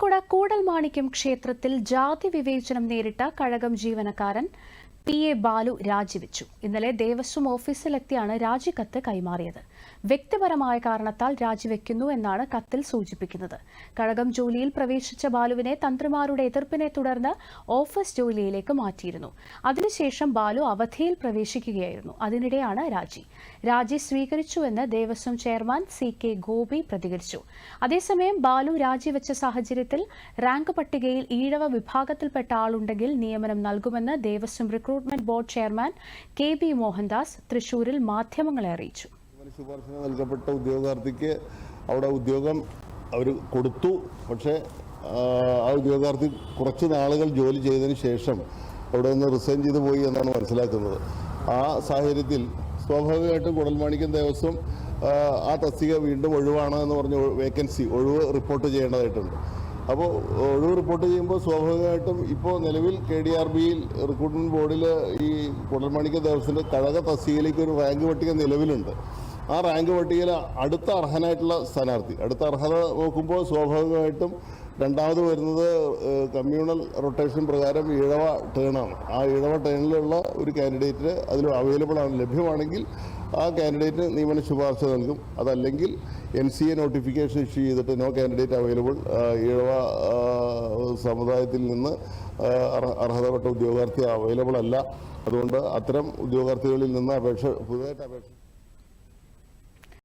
ഇരിങ്ങാലക്കുട കൂടൽമാണിക്യം ക്ഷേത്രത്തിൽ ജാതി വിവേചനം നേരിട്ട കഴകം ജീവനക്കാരൻ പി എ ബാലു രാജിവെച്ചു. ഇന്നലെ ദേവസ്വം ഓഫീസിലെത്തിയാണ് രാജിക്കത്ത് കൈമാറിയത്. വ്യക്തിപരമായ കാരണത്താൽ രാജിവെക്കുന്നു എന്നാണ് കത്തിൽ സൂചിപ്പിക്കുന്നത്. കഴകം ജോലിയിൽ പ്രവേശിച്ച ബാലുവിനെ തന്ത്രിമാരുടെ എതിർപ്പിനെ തുടർന്ന് ഓഫീസ് ജോലിയിലേക്ക് മാറ്റിയിരുന്നു. അതിനുശേഷം ബാലു അവധിയിൽ പ്രവേശിക്കുകയായിരുന്നു. അതിനിടെയാണ് രാജി. രാജി സ്വീകരിച്ചുവെന്ന് Devaswom chairman C K Gopi പ്രതികരിച്ചു. അതേസമയം ബാലു രാജിവെച്ച സാഹചര്യത്തിൽ റാങ്ക് പട്ടികയിൽ ഈഴവ വിഭാഗത്തിൽപ്പെട്ട ആളുണ്ടെങ്കിൽ നിയമനം നൽകുമെന്ന് Devaswom recruitment board chairman K B Mohandas തൃശൂരിൽ മാധ്യമങ്ങളെ അറിയിച്ചു. ശുപാർശ നൽകപ്പെട്ട ഉദ്യോഗാർത്ഥിക്ക് അവിടെ ഉദ്യോഗം അവർ കൊടുത്തു. പക്ഷേ ആ, ഉദ്യോഗാർത്ഥി കുറച്ച് നാളുകൾ ജോലി ചെയ്തതിന് ശേഷം അവിടെ നിന്ന് റിസൈൻ ചെയ്ത് പോയി എന്നാണ് മനസ്സിലാക്കുന്നത്. ആ സാഹചര്യത്തിൽ സ്വാഭാവികമായിട്ടും കുടൽമാണിക്യം ദേവസ്വം ആ തസ്തിക വീണ്ടും ഒഴിവാണ് എന്ന് പറഞ്ഞ് വേക്കൻസി ഒഴിവ് റിപ്പോർട്ട് ചെയ്യേണ്ടതായിട്ടുണ്ട്. അപ്പോൾ ഒഴിവ് റിപ്പോർട്ട് ചെയ്യുമ്പോൾ സ്വാഭാവികമായിട്ടും ഇപ്പോൾ നിലവിൽ കെ ഡി ആർ ബിയിൽ റിക്രൂട്ട്മെന്റ് ബോർഡിൽ ഈ കുടൽമാണിക്യ ദേവസ്വത്തിന്റെ കഴക തസ്തികയിലേക്ക് ഒരു റാങ്ക് പട്ടിക നിലവിലുണ്ട്. ആ റാങ്ക് പട്ടികയിൽ അടുത്ത അർഹനായിട്ടുള്ള സ്ഥാനാർത്ഥി. അടുത്ത അർഹത നോക്കുമ്പോൾ സ്വാഭാവികമായിട്ടും രണ്ടാമത് വരുന്നത് കമ്മ്യൂണൽ റൊട്ടേഷൻ പ്രകാരം ഈഴവ ടേണാണ് ആ ഈഴവ ടേണിലുള്ള ഒരു കാൻഡിഡേറ്റ് അതിൽ അവൈലബിൾ ആണ് ലഭ്യമാണെങ്കിൽ ആ കാൻഡിഡേറ്റ് നിയമന ശുപാർശ നൽകും. അതല്ലെങ്കിൽ N C A notification issue ചെയ്തിട്ട് നോ കാൻഡിഡേറ്റ് അവൈലബിൾ ഈഴവ ആ, സമുദായത്തിൽ നിന്ന് അർഹതപ്പെട്ട ഉദ്യോഗാർത്ഥി അവൈലബിൾ അല്ല. അതുകൊണ്ട് അത്തരം ഉദ്യോഗാർത്ഥികളിൽ നിന്ന് അപേക്ഷ പുതുതായിട്ട് അപേക്ഷ